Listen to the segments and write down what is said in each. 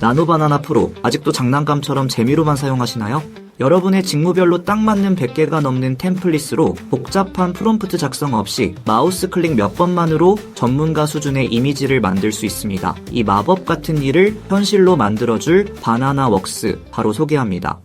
나노바나나 프로 아직도 장난감처럼 재미로만 사용하시나요? 여러분의 직무별로 딱 맞는 100개가 넘는 템플릿으로 복잡한 프롬프트 작성 없이 마우스 클릭 몇 번만으로 전문가 수준의 이미지를 만들 수 있습니다. 이 마법 같은 일을 현실로 만들어줄 바나나 웍스 바로 소개합니다.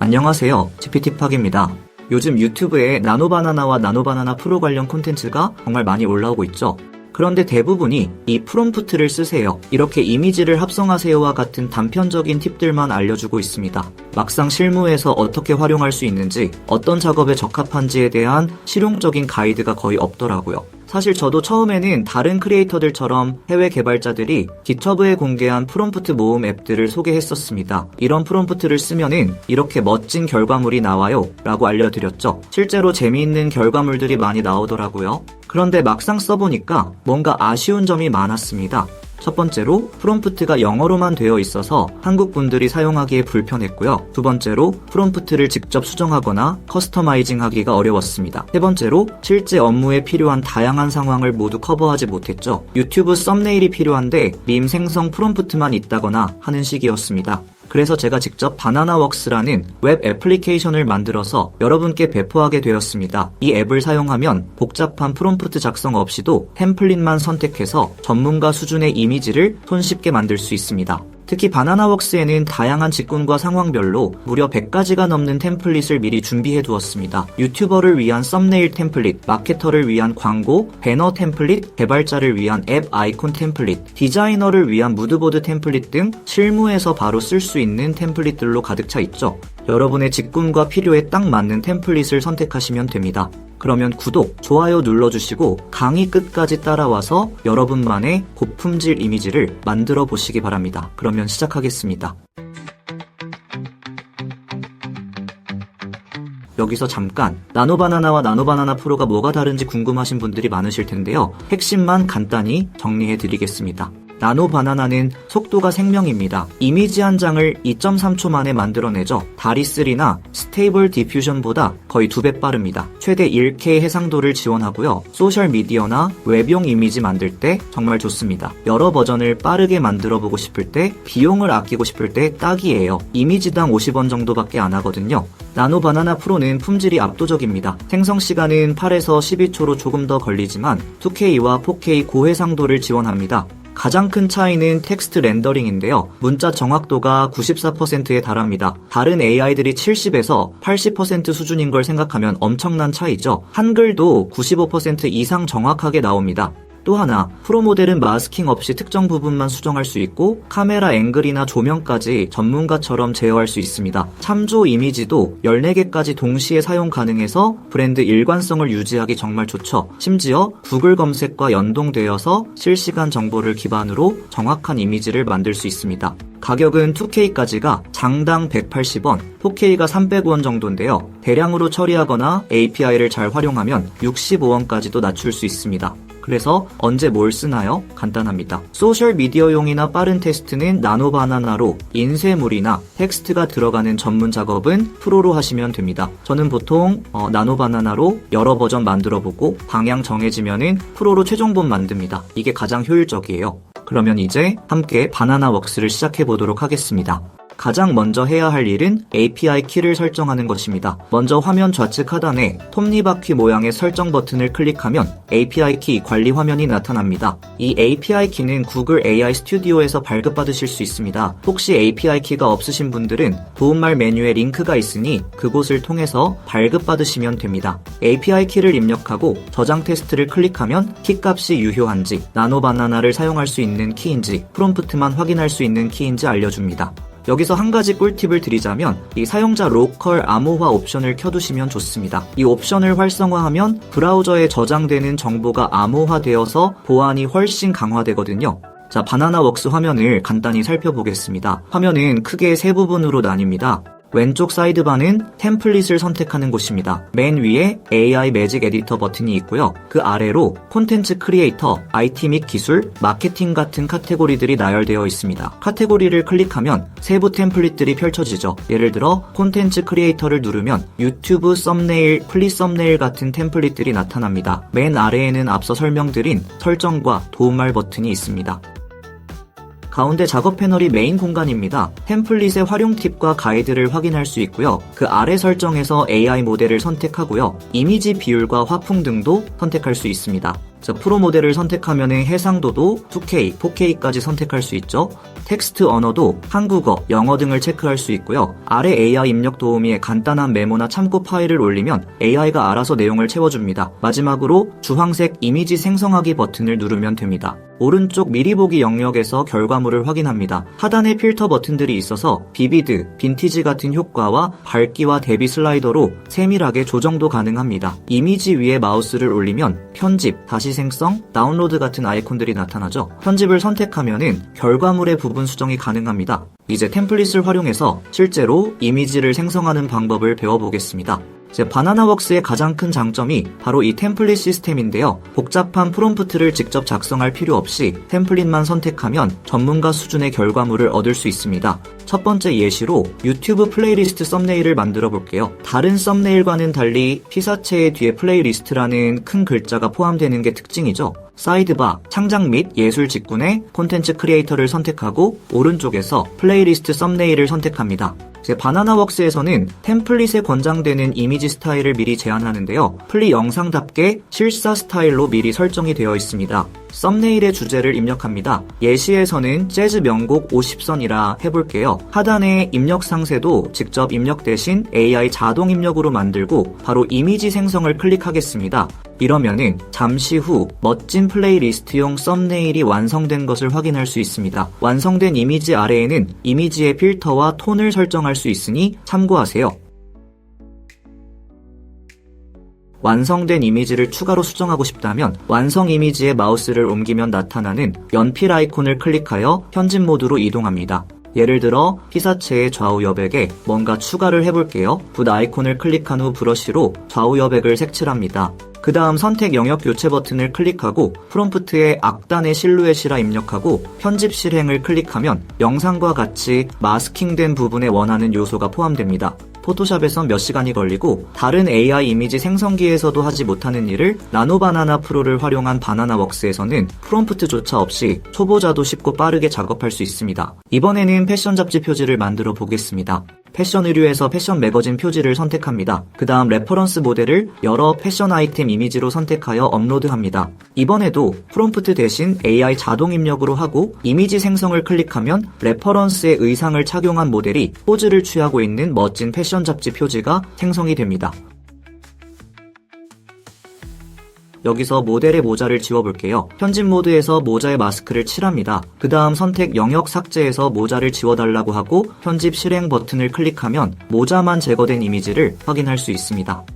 안녕하세요. GPT팍입니다. 요즘 유튜브에 나노바나나와 나노바나나 프로 관련 콘텐츠가 정말 많이 올라오고 있죠. 그런데 대부분이 이 프롬프트를 쓰세요. 이렇게 이미지를 합성하세요와 같은 단편적인 팁들만 알려주고 있습니다. 막상 실무에서 어떻게 활용할 수 있는지, 어떤 작업에 적합한지에 대한 실용적인 가이드가 거의 없더라고요. 사실 저도 처음에는 다른 크리에이터들처럼 해외 개발자들이 기터브에 공개한 프롬프트 모음 앱들을 소개했었습니다. 이런 프롬프트를 쓰면은 이렇게 멋진 결과물이 나와요 라고 알려드렸죠. 실제로 재미있는 결과물들이 많이 나오더라고요. 그런데 막상 써보니까 뭔가 아쉬운 점이 많았습니다. 첫 번째로 프롬프트가 영어로만 되어 있어서 한국 분들이 사용하기에 불편했고요. 두 번째로 프롬프트를 직접 수정하거나 커스터마이징 하기가 어려웠습니다. 세 번째로 실제 업무에 필요한 다양한 상황을 모두 커버하지 못했죠. 유튜브 썸네일이 필요한데 밈 생성 프롬프트만 있다거나 하는 식이었습니다. 그래서 제가 직접 바나나웍스라는 웹 애플리케이션을 만들어서 여러분께 배포하게 되었습니다. 이 앱을 사용하면 복잡한 프롬프트 작성 없이도 템플릿만 선택해서 전문가 수준의 이미지를 손쉽게 만들 수 있습니다. 특히 바나나웍스에는 다양한 직군과 상황별로 무려 100가지가 넘는 템플릿을 미리 준비해 두었습니다. 유튜버를 위한 썸네일 템플릿, 마케터를 위한 광고, 배너 템플릿, 개발자를 위한 앱 아이콘 템플릿, 디자이너를 위한 무드보드 템플릿 등 실무에서 바로 쓸 수 있는 템플릿들로 가득 차 있죠. 여러분의 직군과 필요에 딱 맞는 템플릿을 선택하시면 됩니다. 그러면 구독, 좋아요 눌러주시고 강의 끝까지 따라와서 여러분만의 고품질 이미지를 만들어 보시기 바랍니다. 그러면 시작하겠습니다. 여기서 잠깐 나노바나나와 나노바나나 프로가 뭐가 다른지 궁금하신 분들이 많으실 텐데요. 핵심만 간단히 정리해 드리겠습니다. 나노 바나나는 속도가 생명입니다. 이미지 한 장을 2.3초 만에 만들어내죠. 다리3나 스테이블 디퓨전보다 거의 두 배 빠릅니다. 최대 1K 해상도를 지원하고요. 소셜미디어나 웹용 이미지 만들 때 정말 좋습니다. 여러 버전을 빠르게 만들어 보고 싶을 때 비용을 아끼고 싶을 때 딱이에요. 이미지당 50원 정도밖에 안 하거든요. 나노 바나나 프로는 품질이 압도적입니다. 생성 시간은 8에서 12초로 조금 더 걸리지만 2K와 4K 고해상도를 지원합니다. 가장 큰 차이는 텍스트 렌더링인데요. 문자 정확도가 94%에 달합니다. 다른 AI들이 70에서 80% 수준인 걸 생각하면 엄청난 차이죠. 한글도 95% 이상 정확하게 나옵니다. 또 하나, 프로 모델은 마스킹 없이 특정 부분만 수정할 수 있고 카메라 앵글이나 조명까지 전문가처럼 제어할 수 있습니다. 참조 이미지도 14개까지 동시에 사용 가능해서 브랜드 일관성을 유지하기 정말 좋죠. 심지어 구글 검색과 연동되어서 실시간 정보를 기반으로 정확한 이미지를 만들 수 있습니다. 가격은 2K까지가 장당 180원, 4K가 300원 정도인데요. 대량으로 처리하거나 API를 잘 활용하면 65원까지도 낮출 수 있습니다. 그래서 언제 뭘 쓰나요? 간단합니다. 소셜 미디어용이나 빠른 테스트는 나노바나나로 인쇄물이나 텍스트가 들어가는 전문 작업은 프로로 하시면 됩니다. 저는 보통 어, 나노바나나로 여러 버전 만들어 보고 방향 정해지면은 프로로 최종본 만듭니다. 이게 가장 효율적이에요. 그러면 이제 함께 바나나 웍스를 시작해 보도록 하겠습니다. 가장 먼저 해야 할 일은 API 키를 설정하는 것입니다. 먼저 화면 좌측 하단에 톱니바퀴 모양의 설정 버튼을 클릭하면 API 키 관리 화면이 나타납니다. 이 API 키는 구글 AI 스튜디오에서 발급받으실 수 있습니다. 혹시 API 키가 없으신 분들은 도움말 메뉴에 링크가 있으니 그곳을 통해서 발급받으시면 됩니다. API 키를 입력하고 저장 테스트를 클릭하면 키 값이 유효한지, 나노 바나나를 사용할 수 있는 키인지, 프롬프트만 확인할 수 있는 키인지 알려줍니다. 여기서 한 가지 꿀팁을 드리자면 이 사용자 로컬 암호화 옵션을 켜두시면 좋습니다. 이 옵션을 활성화하면 브라우저에 저장되는 정보가 암호화되어서 보안이 훨씬 강화되거든요. 자, 바나나 웍스 화면을 간단히 살펴보겠습니다. 화면은 크게 세 부분으로 나뉩니다. 왼쪽 사이드바는 템플릿을 선택하는 곳입니다. 맨 위에 AI 매직 에디터 버튼이 있고요. 그 아래로 콘텐츠 크리에이터, IT 및 기술, 마케팅 같은 카테고리들이 나열되어 있습니다. 카테고리를 클릭하면 세부 템플릿들이 펼쳐지죠. 예를 들어 콘텐츠 크리에이터를 누르면 유튜브 썸네일, 플리 썸네일 같은 템플릿들이 나타납니다. 맨 아래에는 앞서 설명드린 설정과 도움말 버튼이 있습니다. 가운데 작업 패널이 메인 공간입니다. 템플릿의 활용 팁과 가이드를 확인할 수 있고요. 그 아래 설정에서 AI 모델을 선택하고요. 이미지 비율과 화풍 등도 선택할 수 있습니다. 자, 프로 모델을 선택하면 해상도도 2K, 4K까지 선택할 수 있죠. 텍스트 언어도 한국어, 영어 등을 체크할 수 있고요. 아래 AI 입력 도우미에 간단한 메모나 참고 파일을 올리면 AI가 알아서 내용을 채워줍니다. 마지막으로 주황색 이미지 생성하기 버튼을 누르면 됩니다. 오른쪽 미리 보기 영역에서 결과물을 확인합니다. 하단에 필터 버튼들이 있어서 비비드, 빈티지 같은 효과와 밝기와 대비 슬라이더로 세밀하게 조정도 가능합니다. 이미지 위에 마우스를 올리면 편집, 다시 생성, 다운로드 같은 아이콘들이 나타나죠. 편집을 선택하면은 결과물의 부분 수정이 가능합니다. 이제 템플릿을 활용해서 실제로 이미지를 생성하는 방법을 배워보겠습니다. 제 바나나웍스의 가장 큰 장점이 바로 이 템플릿 시스템인데요. 복잡한 프롬프트를 직접 작성할 필요 없이 템플릿만 선택하면 전문가 수준의 결과물을 얻을 수 있습니다. 첫 번째 예시로 유튜브 플레이리스트 썸네일을 만들어 볼게요. 다른 썸네일과는 달리 피사체의 뒤에 플레이리스트라는 큰 글자가 포함되는 게 특징이죠. 사이드바, 창작 및 예술 직군의 콘텐츠 크리에이터를 선택하고 오른쪽에서 플레이리스트 썸네일을 선택합니다. 제 바나나웍스에서는 템플릿에 권장되는 이미지 스타일을 미리 제안하는데요. 플리 영상답게 실사 스타일로 미리 설정이 되어 있습니다. 썸네일의 주제를 입력합니다. 예시에서는 재즈 명곡 50선이라 해볼게요. 하단에 입력 상세도 직접 입력 대신 AI 자동 입력으로 만들고 바로 이미지 생성을 클릭하겠습니다. 이러면은 잠시 후 멋진 플레이리스트용 썸네일이 완성된 것을 확인할 수 있습니다. 완성된 이미지 아래에는 이미지의 필터와 톤을 설정할 수 있으니 참고하세요. 완성된 이미지를 추가로 수정하고 싶다면 완성 이미지에 마우스를 옮기면 나타나는 연필 아이콘을 클릭하여 편집 모드로 이동합니다. 예를 들어 피사체의 좌우 여백에 뭔가 추가를 해볼게요. 붓 아이콘을 클릭한 후 브러쉬로 좌우 여백을 색칠합니다. 그 다음 선택 영역 교체 버튼을 클릭하고 프롬프트에 악단의 실루엣이라 입력하고 편집 실행을 클릭하면 영상과 같이 마스킹된 부분에 원하는 요소가 포함됩니다. 포토샵에선 몇 시간이 걸리고 다른 AI 이미지 생성기에서도 하지 못하는 일을 나노바나나 프로를 활용한 바나나웍스에서는 프롬프트조차 없이 초보자도 쉽고 빠르게 작업할 수 있습니다. 이번에는 패션 잡지 표지를 만들어 보겠습니다. 패션 의류에서 패션 매거진 표지를 선택합니다. 그 다음 레퍼런스 모델을 여러 패션 아이템 이미지로 선택하여 업로드합니다. 이번에도 프롬프트 대신 AI 자동 입력으로 하고 이미지 생성을 클릭하면 레퍼런스의 의상을 착용한 모델이 포즈를 취하고 있는 멋진 패션 잡지 표지가 생성이 됩니다. 여기서 모델의 모자를 지워볼게요. 편집 모드에서 모자의 마스크를 칠합니다. 그 다음 선택 영역 삭제에서 모자를 지워달라고 하고 편집 실행 버튼을 클릭하면 모자만 제거된 이미지를 확인할 수 있습니다.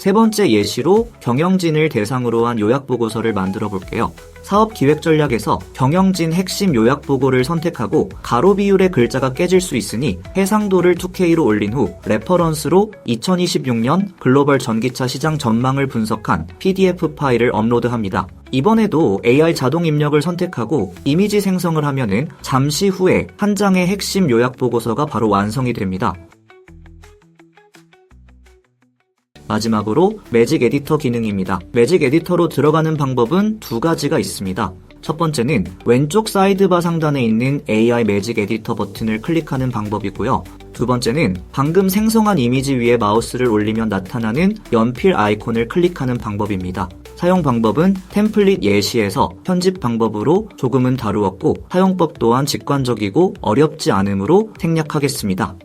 세 번째 예시로 경영진을 대상으로 한 요약 보고서를 만들어 볼게요. 사업 기획 전략에서 경영진 핵심 요약 보고를 선택하고 가로 비율의 글자가 깨질 수 있으니 해상도를 2K로 올린 후 레퍼런스로 2026년 글로벌 전기차 시장 전망을 분석한 PDF 파일을 업로드합니다. 이번에도 AI 자동 입력을 선택하고 이미지 생성을 하면은 잠시 후에 한 장의 핵심 요약 보고서가 바로 완성이 됩니다. 마지막으로 매직 에디터 기능입니다. 매직 에디터로 들어가는 방법은 두 가지가 있습니다. 첫 번째는 왼쪽 사이드바 상단에 있는 AI 매직 에디터 버튼을 클릭하는 방법이고요. 두 번째는 방금 생성한 이미지 위에 마우스를 올리면 나타나는 연필 아이콘을 클릭하는 방법입니다. 사용 방법은 템플릿 예시에서 편집 방법으로 조금은 다루었고 사용법 또한 직관적이고 어렵지 않으므로 생략하겠습니다.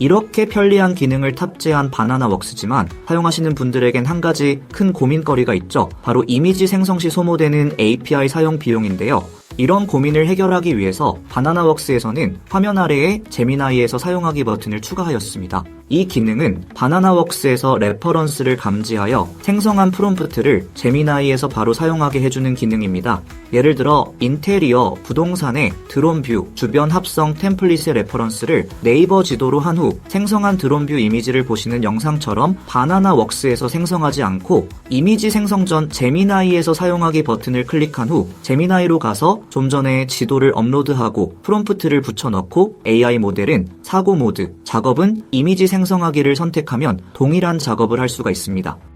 이렇게 편리한 기능을 탑재한 바나나 웍스지만 사용하시는 분들에겐 한 가지 큰 고민거리가 있죠. 바로 이미지 생성 시 소모되는 API 사용 비용인데요. 이런 고민을 해결하기 위해서 바나나웍스에서는 화면 아래에 제미나이에서 사용하기 버튼을 추가하였습니다. 이 기능은 바나나웍스에서 레퍼런스를 감지하여 생성한 프롬프트를 제미나이에서 바로 사용하게 해주는 기능입니다. 예를 들어 인테리어, 부동산의 드론 뷰, 주변 합성 템플릿의 레퍼런스를 네이버 지도로 한 후 생성한 드론 뷰 이미지를 보시는 영상처럼 바나나 웍스에서 생성하지 않고 이미지 생성 전 제미나이에서 사용하기 버튼을 클릭한 후 제미나이로 가서 좀 전에 지도를 업로드하고 프롬프트를 붙여넣고 AI 모델은 사고 모드, 작업은 이미지 생성하기를 선택하면 동일한 작업을 할 수가 있습니다.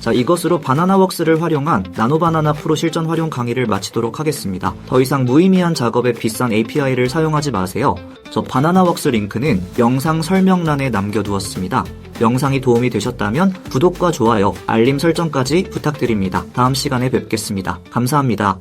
자, 이것으로 바나나웍스를 활용한 나노바나나 프로 실전 활용 강의를 마치도록 하겠습니다. 더 이상 무의미한 작업에 비싼 API를 사용하지 마세요. 저 바나나웍스 링크는 영상 설명란에 남겨두었습니다. 영상이 도움이 되셨다면 구독과 좋아요, 알림 설정까지 부탁드립니다. 다음 시간에 뵙겠습니다. 감사합니다.